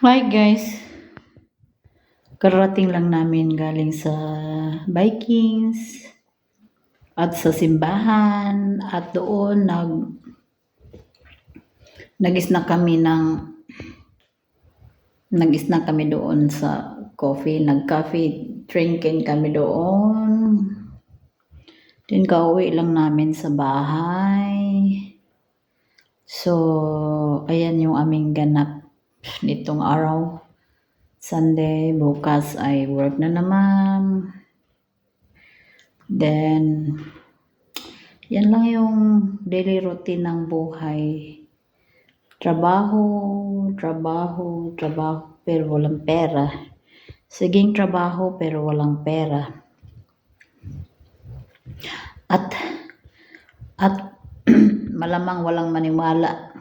Hi guys. Karating lang namin galing sa Vikings at sa simbahan at doon nag nag-snack kami ng nag-snack kami doon sa coffee, nag-coffee drinking kami doon. Then kauwi lang namin sa bahay. So, ayan yung aming ganap nitong araw. Sunday, bukas ay work na naman. Then, yan lang yung daily routine ng buhay. Trabaho, trabaho, trabaho, pero walang pera. Siging trabaho, pero walang pera. At, at malamang walang maniwala.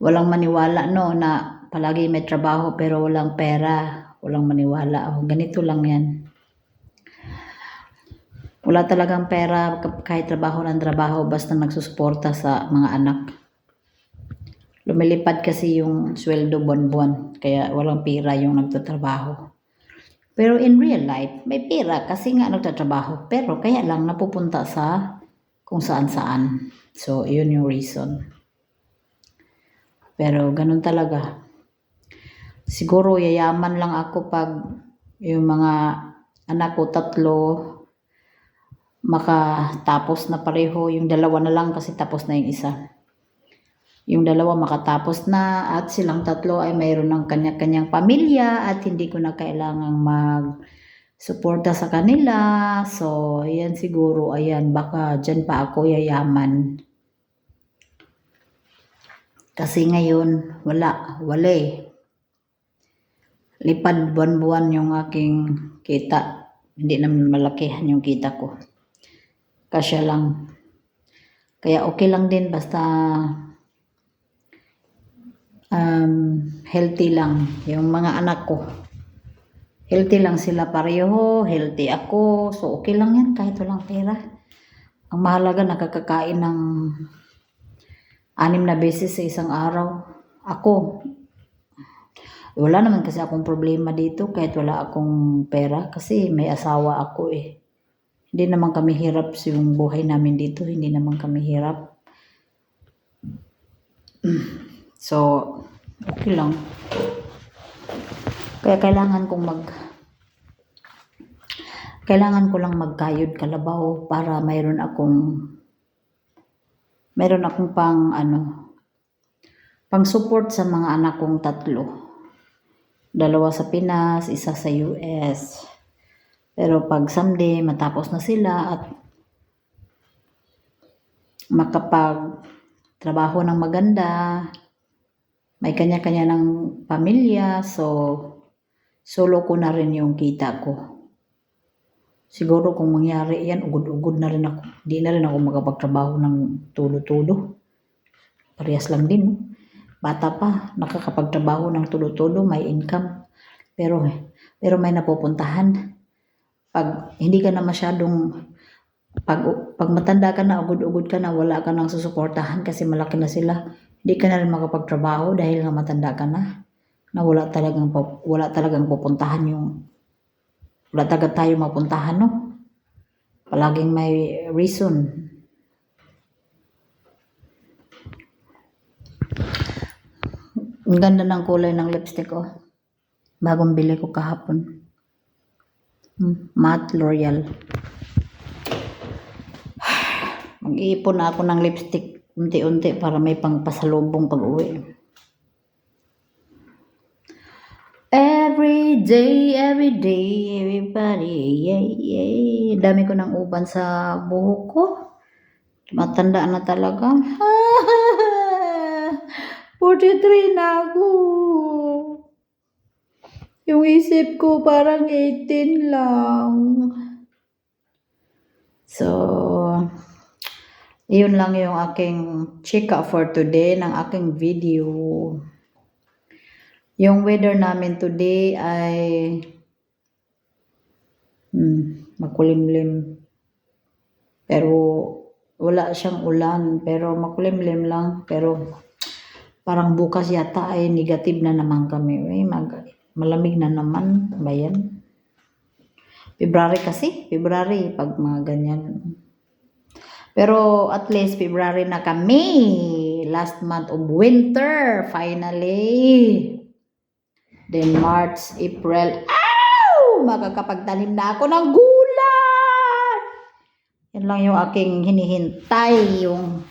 Walang maniwala no na palagi may trabaho pero walang pera. Walang maniwala. Oh, ganito lang yan. Wala talagang pera kahit trabaho ng trabaho basta nagsusuporta sa mga anak. Lumilipad kasi yung sweldo buwan-buwan kaya walang pera yung nagtatrabaho. Pero in real life, may pera kasi nga nagtatrabaho. Pero kaya lang napupunta sa kung saan-saan. So, yun yung reason. Pero ganun talaga. Siguro yayaman lang ako pag yung mga anak ko tatlo makatapos na pareho. Yung dalawa na lang kasi tapos na yung isa. Yung dalawa makatapos na at silang tatlo ay mayroon ng kanya-kanyang pamilya at hindi ko na kailangang mag suporta sa kanila. So, ayan siguro, ayan, baka dyan pa ako yayaman. Kasi ngayon, wala, wala eh. Lipad buwan-buwan yung aking kita. Hindi naman malakihan yung kita ko. Kasya lang. Kaya okay lang din basta um, healthy lang yung mga anak ko. Healthy lang sila pareho, healthy ako. So okay lang yan kahit walang pera. Ang mahalaga nakakakain ng anim na beses sa isang araw. Ako, wala naman kasi akong problema dito kahit wala akong pera kasi may asawa ako eh. Hindi naman kami hirap sa yung buhay namin dito. Hindi naman kami hirap. So, okay lang. Kaya kailangan kong mag kailangan ko lang magkayod kalabaw para mayroon akong mayroon akong pang ano pang support sa mga anak kong tatlo. Dalawa sa Pinas, isa sa US. Pero pag someday matapos na sila at makapag trabaho ng maganda, may kanya-kanya ng pamilya, so solo ko na rin yung kita ko. Siguro kung mangyari yan, ugod-ugod na rin ako. Hindi na rin ako makapagtrabaho ng tulo-tulo. Parehas lang din. No? Bata pa, nakakapagtrabaho ng tulo-tulo, may income. Pero, pero may napupuntahan. Pag hindi ka na masyadong, pag, pag matanda ka na, ugod-ugod ka na, wala ka nang susuportahan kasi malaki na sila. Hindi ka na rin makapagtrabaho dahil nga matanda ka na. Na wala talagang, wala talagang pupuntahan yung wala talaga tayo mapuntahan, no? Palaging may reason. Ang ganda ng kulay ng lipstick, oh. Bagong bili ko kahapon. Hmm, Matte L'Oreal. Mag-iipon ako ng lipstick unti-unti para may pangpasalubong pag-uwi. Every day, every day, everybody, yay, yay. Dami ko ng uban sa buhok ko. Matanda na talaga. 43 na ako. Yung isip ko parang 18 lang. So, yun lang yung aking chika for today ng aking video. Yung weather namin today ay hmm, makulimlim. Pero wala siyang ulan, pero makulimlim lang. Pero Parang bukas yata ay negative na naman kami. Uy, mag, malamig na naman. Ba yan? February kasi. February, pag mga ganyan. Pero at least February na kami. Last month of winter. Finally. Then March, April. Ow! Makakapagtanim na ako ng gulay. Yan lang yung aking hinihintay. Yung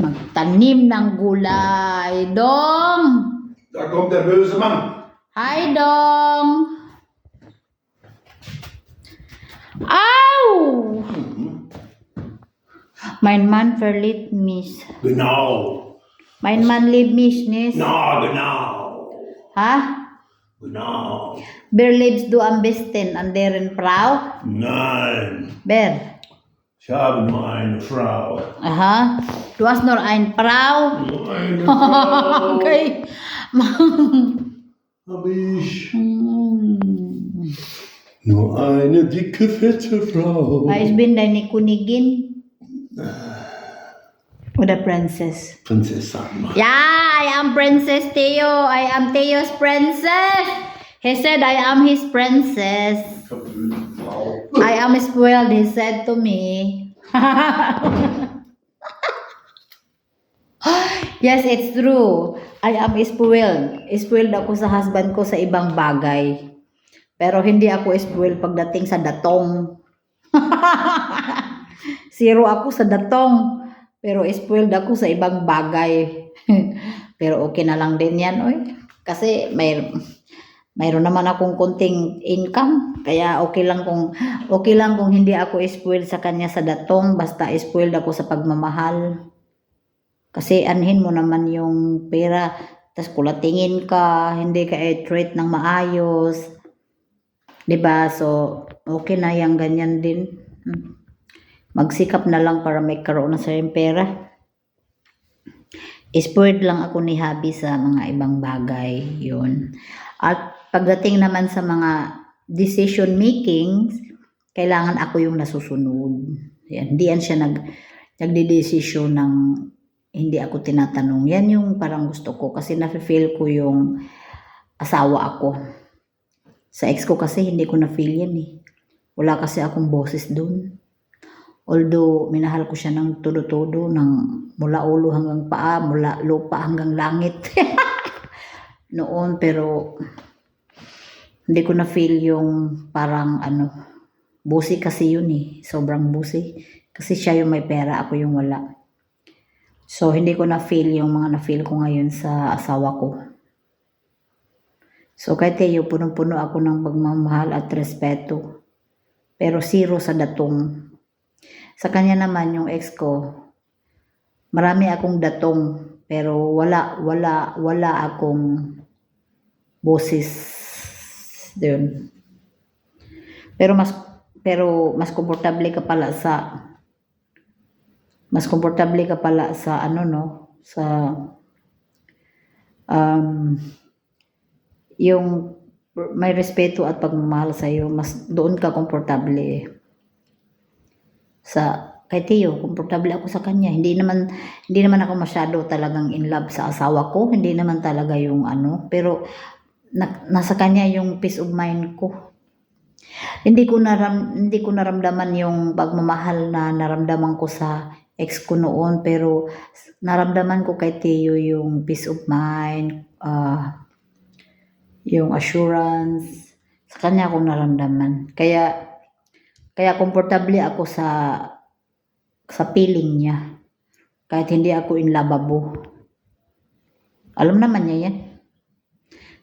magtanim ng gulay. Dong! Där kom der böse Mann. Hi, Dong! Au! Mein Mann verliert mich. Genau. Mein Mann liebt mich nicht. Na, genau. Ha? Genau. Wer liebst du am besten? An deren Frau? Nein. Wer? Ich habe nur eine Frau. Aha. Du hast nur eine Frau? Nur eine Frau. okay. Hab ich. Hmm. Nur eine dicke, fette Frau. Ich bin deine Königin. Oder Princess. Prinzess, sag mal. Yeah, I am Princess Theo. I am Theo's princess. He said I am his princess. I am spoiled, he said to me. yes, it's true. I am spoiled. Spoiled ako sa husband ko sa ibang bagay. Pero hindi ako spoiled pagdating sa datong. Zero ako sa datong. Pero spoiled ako sa ibang bagay. Pero okay na lang din yan, oy. Kasi may mayroon naman akong konting income. Kaya okay lang kung okay lang kung hindi ako spoiled sa kanya sa datong basta spoiled ako sa pagmamahal. Kasi anhin mo naman yung pera tas kulatingin ka, hindi ka i-treat ng maayos. 'Di ba? So okay na yang ganyan din. Magsikap na lang para may karoon na sa pera. Spoiled lang ako ni Habi sa mga ibang bagay. Yun. At pagdating naman sa mga decision making, kailangan ako yung nasusunod. Yan. Hindi yan siya nag, nagdidesisyon ng hindi ako tinatanong. Yan yung parang gusto ko kasi nafe-feel ko yung asawa ako. Sa ex ko kasi hindi ko na-feel yan eh. Wala kasi akong boses dun. Although minahal ko siya ng todo-todo, ng mula ulo hanggang paa, mula lupa hanggang langit. Noon pero hindi ko na feel yung parang ano, busi kasi yun eh. Sobrang busi. Kasi siya yung may pera, ako yung wala. So, hindi ko na feel yung mga na feel ko ngayon sa asawa ko. So, kay Teo, punong-puno ako ng pagmamahal at respeto. Pero zero sa datong. Sa kanya naman, yung ex ko, marami akong datong. Pero wala, wala, wala akong boses doon. Pero mas pero mas komportable ka pala sa mas komportable ka pala sa ano no sa um yung may respeto at pagmamahal sa iyo mas doon ka komportable sa kay Teo, komportable ako sa kanya. Hindi naman hindi naman ako masyado talagang in love sa asawa ko. Hindi naman talaga yung ano, pero na, nasa kanya yung peace of mind ko. Hindi ko naram hindi ko naramdaman yung pagmamahal na naramdaman ko sa ex ko noon pero naramdaman ko kay Teo yung peace of mind, ah, yung assurance sa kanya ko naramdaman. Kaya kaya komportable ako sa sa feeling niya. Kahit hindi ako in lavabo. Alam naman niya yan.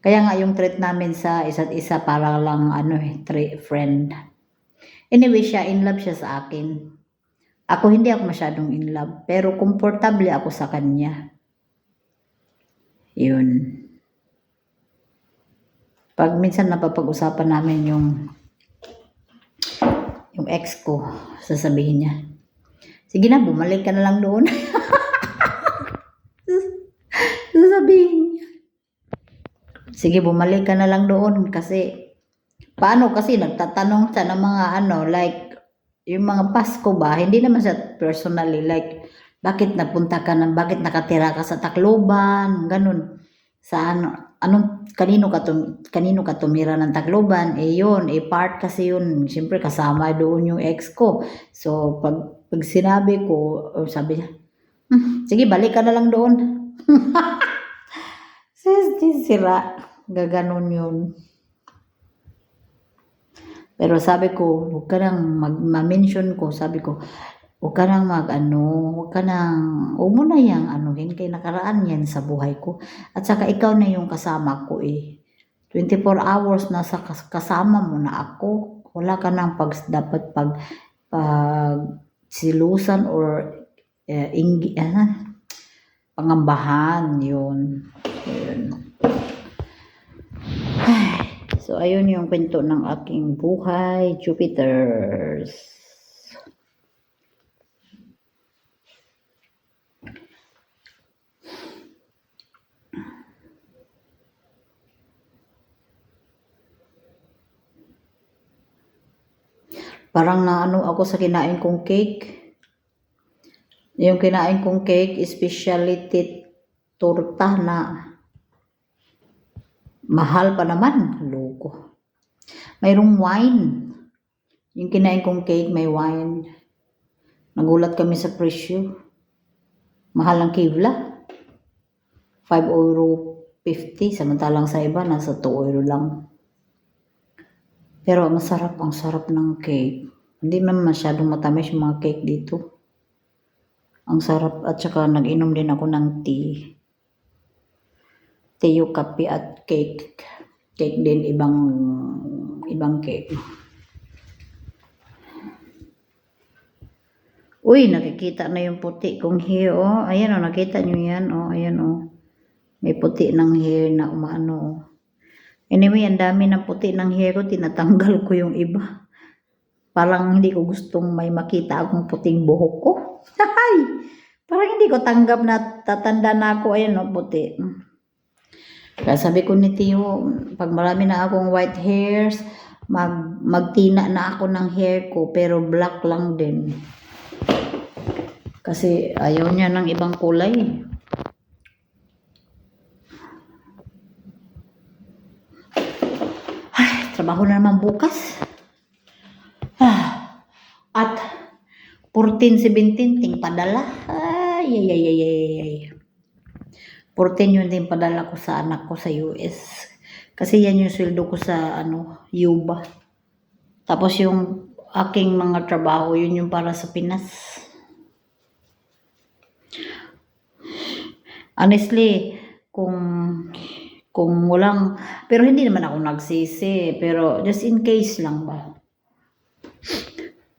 Kaya nga yung treat namin sa isa't isa para lang ano eh, friend. Anyway, siya in love siya sa akin. Ako hindi ako masyadong in love, pero komportable ako sa kanya. Yun. Pag minsan napapag-usapan namin yung yung ex ko, sasabihin niya, sige na, bumalik ka na lang doon. sasabihin niya, sige, bumalik ka na lang doon kasi, paano kasi nagtatanong siya ng mga ano, like, yung mga Pasko ba, hindi naman siya personally, like, bakit napunta ka na, bakit nakatira ka sa Tacloban, ganun. Sa ano, anong, kanino ka, tum, kanino ka tumira ng Tacloban? Eh yun, eh part kasi yun, siyempre kasama doon yung ex ko. So, pag, pag sinabi ko, sabi niya, "Hmm, sige, balik ka na lang doon. Sis, sira. Gaganon yun. Pero sabi ko, huwag ka nang mag, ma-mention ko, sabi ko, huwag ka nang mag, ano, huwag ka nang, huwag mo na yang, anuhin, kay nakaraan yan sa buhay ko. At saka ikaw na yung kasama ko eh. 24 hours na sa kas- kasama mo na ako. Wala ka nang pag, dapat pag, pag silusan or eh, inggi, ah, pangambahan yun. yun. So, ayun yung kwento ng aking buhay, Jupiters. Parang naano ako sa kinain kong cake. Yung kinain kong cake, specialty torta na mahal pa naman. Loko. Mayroong wine. Yung kinain kong cake, may wine. Nagulat kami sa presyo. Mahal ang kivla. 5 euro 50. Samantalang sa iba, nasa 2 euro lang. Pero masarap, ang sarap ng cake. Hindi naman masyadong matamis yung mga cake dito. Ang sarap. At saka nag-inom din ako ng tea. Teo kape at cake. Cake din ibang ibang cake. Uy, nakikita na yung puti kong hair, oh. Ayan, oh, nakita nyo yan, oh. Ayan, oh. May puti ng hair na umaano, oh. Anyway, ang dami ng puti ng hair ko, tinatanggal ko yung iba. Parang hindi ko gustong may makita akong puting buhok ko. Hay! Parang hindi ko tanggap na tatanda na ako. Ayan, oh, puti. Kaya sabi ko ni Tio, pag marami na akong white hairs, mag, magtina na ako ng hair ko, pero black lang din. Kasi ayaw niya ng ibang kulay. Ay, trabaho na naman bukas. Ah, at 14-17, ting padala. Ay, ay, ay, ay, ay. 14 yun din padala ko sa anak ko sa US. Kasi yan yung sweldo ko sa ano, Yuba. Tapos yung aking mga trabaho, yun yung para sa Pinas. Honestly, kung kung walang pero hindi naman ako nagsisi, pero just in case lang ba.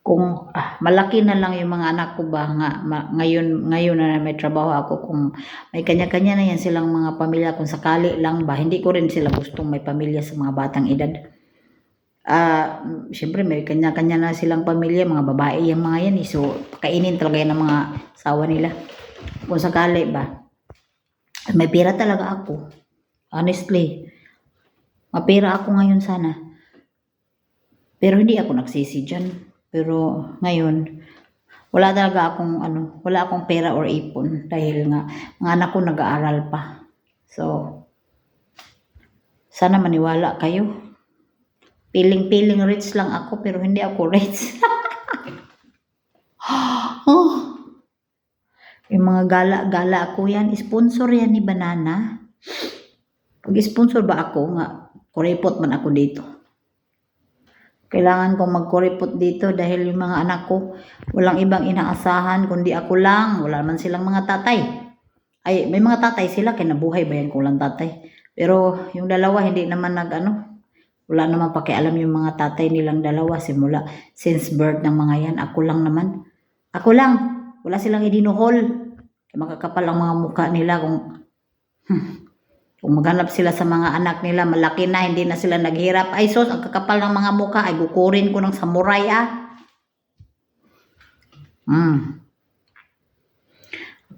Kung ah, malaki na lang yung mga anak ko ba nga ma- ngayon ngayon na may trabaho ako kung may kanya-kanya na yan silang mga pamilya kung sakali lang ba hindi ko rin sila gustong may pamilya sa mga batang edad. Ah, mm, syempre may kanya-kanya na silang pamilya, mga babae yung mga yan eh. So, kainin talaga yan ng mga asawa nila. Kung sakali ba, may pera talaga ako. Honestly. Mapera ako ngayon sana. Pero hindi ako nagsisi dyan. Pero ngayon, wala talaga akong ano, wala akong pera or ipon dahil nga mga anak ko nag-aaral pa. So, sana maniwala kayo. Piling-piling rich lang ako pero hindi ako rich. oh. Yung mga gala-gala ako yan, sponsor yan ni Banana. Pag sponsor ba ako nga, kuripot man ako dito. Kailangan kong magkuripot dito dahil yung mga anak ko, walang ibang inaasahan kundi ako lang. Wala man silang mga tatay. Ay, may mga tatay sila, kinabuhay ba yan kung lang tatay. Pero yung dalawa, hindi naman nag ano, wala naman pakialam yung mga tatay nilang dalawa simula since birth ng mga yan. Ako lang naman. Ako lang. Wala silang idinuhol. Makakapal ang mga mukha nila kung hmm, kung maghanap sila sa mga anak nila, malaki na, hindi na sila naghirap. Ay sos, ang kakapal ng mga mukha, ay gukurin ko ng samurai ah. Hmm.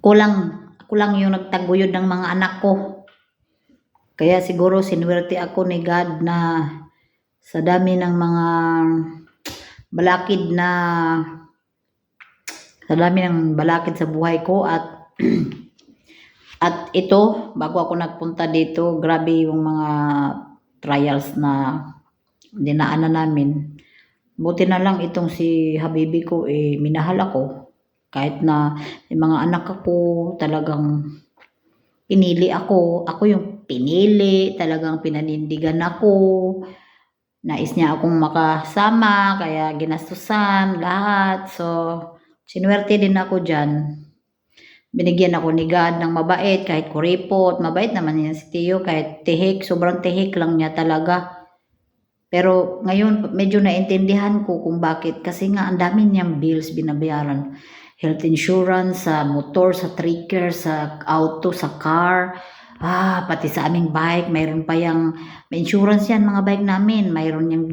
Ako lang, ako lang yung nagtaguyod ng mga anak ko. Kaya siguro sinuwerte ako ni God na sa dami ng mga balakid na Sa dami ng balakid sa buhay ko at at ito, bago ako nagpunta dito, grabe yung mga trials na dinaanan namin. Buti na lang itong si Habibi ko, eh, minahal ako. Kahit na yung mga anak ako, talagang pinili ako. Ako yung pinili, talagang pinanindigan ako. Nais niya akong makasama, kaya ginastusan, lahat. So, sinuwerte din ako dyan. Binigyan ako ni God ng mabait, kahit kuripot. Mabait naman yan si Tio, kahit tihik, sobrang tihik lang niya talaga. Pero ngayon, medyo naintindihan ko kung bakit. Kasi nga, ang dami niyang bills binabayaran. Health insurance, sa motor, sa trigger, sa auto, sa car. Ah, pati sa aming bike, mayroon pa yung, may insurance yan mga bike namin. Mayroon yung,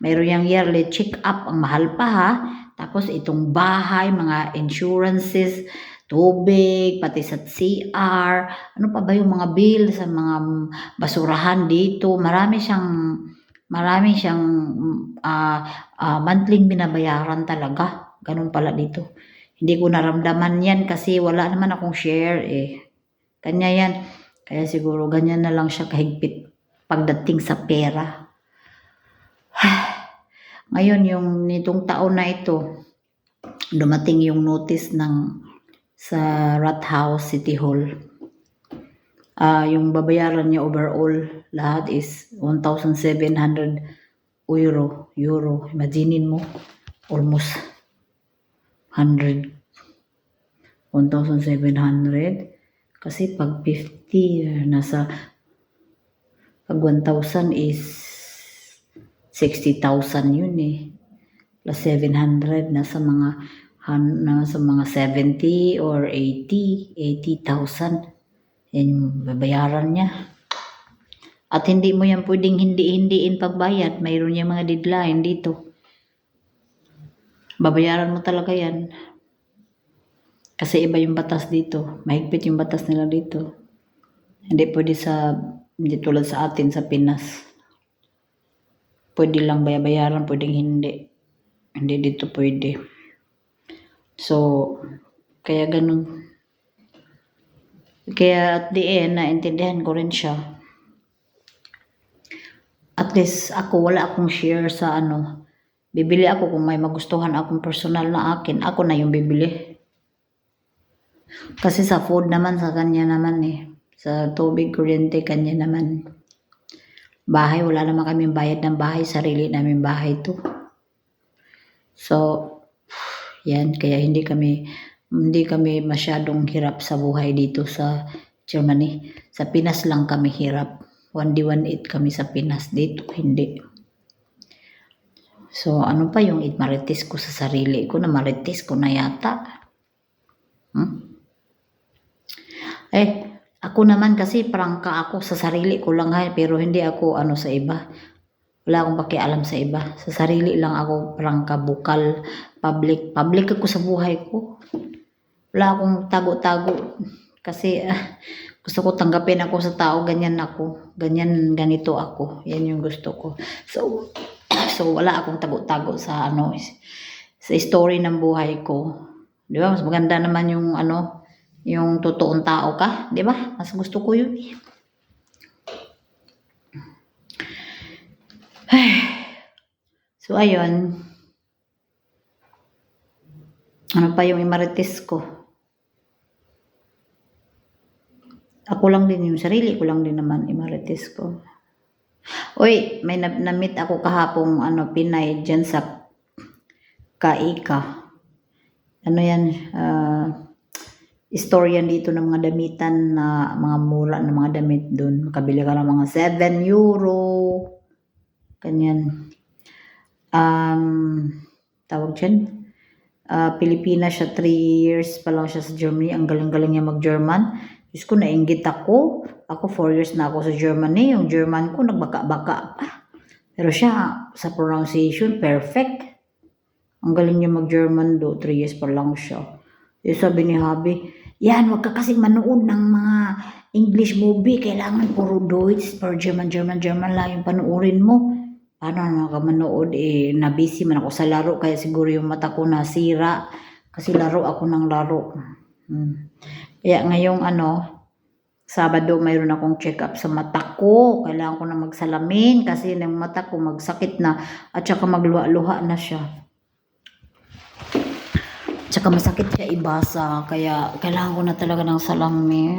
mayroon yung yearly check-up, ang mahal pa ha. Tapos itong bahay, mga insurances, tubig, pati sa CR, ano pa ba yung mga bill sa mga basurahan dito. Marami siyang, marami siyang ah ah, monthly binabayaran talaga. Ganun pala dito. Hindi ko naramdaman yan kasi wala naman akong share eh. Kanya yan. Kaya siguro ganyan na lang siya kahigpit pagdating sa pera. Ngayon, yung nitong taon na ito, dumating yung notice ng sa Rat House City Hall. Ah, yung babayaran niya overall lahat is 1,700 euro. Euro. Imaginin mo, almost 100. 1,700. Kasi pag 50, nasa pag 1,000 is 60,000 yun eh. Plus 700, nasa mga han, nasa mga 70 or 80, 80,000. Yan yung babayaran niya. At hindi mo yan pwedeng hindi-hindiin pagbayad. Mayroon yung mga deadline dito. Babayaran mo talaga yan. Kasi iba yung batas dito. Mahigpit yung batas nila dito. Hindi pwede sa, hindi tulad sa atin sa Pinas. Pwede lang bayaran, pwedeng hindi. Hindi dito pwede. So, kaya ganun. Kaya at the end, naintindihan ko rin siya. At least ako, wala akong share sa ano. Bibili ako kung may magustuhan akong personal na akin. Ako na yung bibili. Kasi sa food naman, sa kanya naman eh. Sa tubig, kuryente, kanya naman. Bahay, wala naman kami bayad ng bahay. Sarili namin bahay to. So, yan. Kaya hindi kami, hindi kami masyadong hirap sa buhay dito sa Germany. Sa Pinas lang kami hirap. 1D18 kami sa Pinas. Dito, hindi. So, ano pa yung marites ko sa sarili ko na marites ko na yata? Hmm? Eh, ako naman kasi prangka ako sa sarili ko lang ha, pero hindi ako ano sa iba. Wala akong pakialam sa iba. Sa sarili lang ako prangka, bukal, public. Public ako sa buhay ko. Wala akong tago-tago. Kasi ah, gusto ko tanggapin ako sa tao, ganyan ako. Ganyan, ganito ako. Yan yung gusto ko. So, so wala akong tago-tago sa ano, sa story ng buhay ko. Di ba? Mas maganda naman yung ano, yung totoong tao ka. Di ba? Mas gusto ko yun. So, ayun. Ano pa yung imarites ko? Ako lang din yung sarili ko lang din naman imarites ko. Uy, may na- na-meet ako kahapong ano, Pinay dyan sa Kaika. Ano yan? ah istorya dito ng mga damitan na mga mura ng mga damit doon. Makabili ka ng mga 7 euro. Ganyan. Um, tawag dyan? Ah, Pilipinas siya, 3 years pa lang siya sa Germany. Ang galing-galing niya mag-German. Diyos ko, nainggit ako. Ako, 4 years na ako sa Germany. Yung German ko, nagbaka-baka pa. Pero siya, sa pronunciation, perfect. Ang galing niya mag-German do. 3 years pa lang siya. Yung sabi ni Habi, yan, wag ka kasing manood ng mga English movie. Kailangan puro Deutsch, or German, German, German lang yung panuorin mo. Paano naman ka manood? Eh, nabisi man ako sa laro, kaya siguro yung mata ko nasira. Kasi laro ako ng laro. Hmm. Kaya ngayong ano, Sabado mayroon akong check-up sa mata ko. Kailangan ko na magsalamin kasi yung mata ko magsakit na at saka magluha-luha na siya. Tsaka masakit siya ibasa kaya kailangan ko na talaga ng salamin.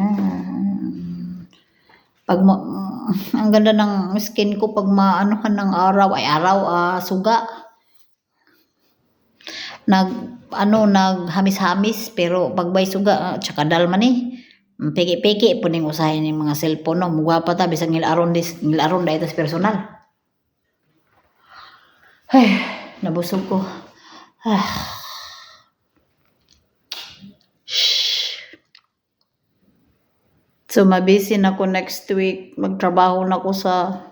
Pag ang ganda ng skin ko pag maanuhan ng araw ay araw ah, suga. Nag ano naghamis-hamis pero pag bay suga ah, tsaka dalman eh. Piki-piki po ning usahin ng mga cellphone no. Mugwapa ta bisag nilaron dis nilaron da itas personal. Ay, nabusog ko. Ah. So, mabisi na ako next week. Magtrabaho na ako sa...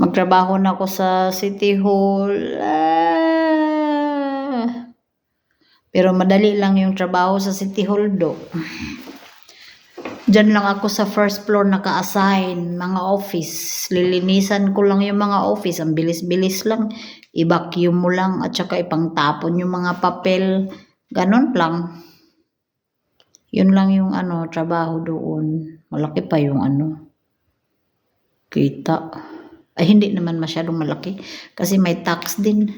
Magtrabaho na ako sa City Hall. Ah. Pero madali lang yung trabaho sa City Hall do. Diyan lang ako sa first floor naka-assign, mga office. Lilinisan ko lang yung mga office. Ang bilis-bilis lang. I-vacuum mo lang at saka ipangtapon yung mga papel. Ganon lang. Yun lang yung ano, trabaho doon. Malaki pa yung ano. Kita. Ay, hindi naman masyadong malaki. Kasi may tax din.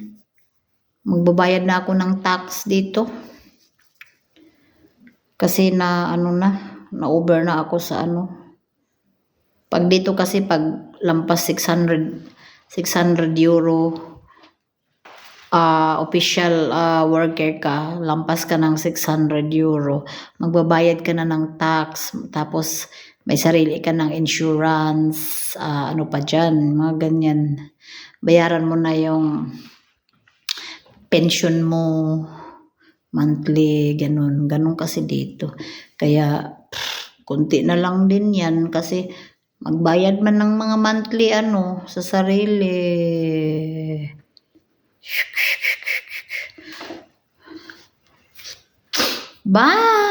Magbabayad na ako ng tax dito. Kasi na ano na, na-over na ako sa ano. Pag dito kasi pag lampas 600 600 euro ah official ah, worker ka, lampas ka ng 600 euro, magbabayad ka na ng tax, tapos may sarili ka ng insurance, ah, ano pa dyan, mga ganyan. Bayaran mo na yung pension mo monthly, ganun. Ganun kasi dito. Kaya, pff, kunti na lang din yan kasi magbayad man ng mga monthly ano sa sarili. Bye!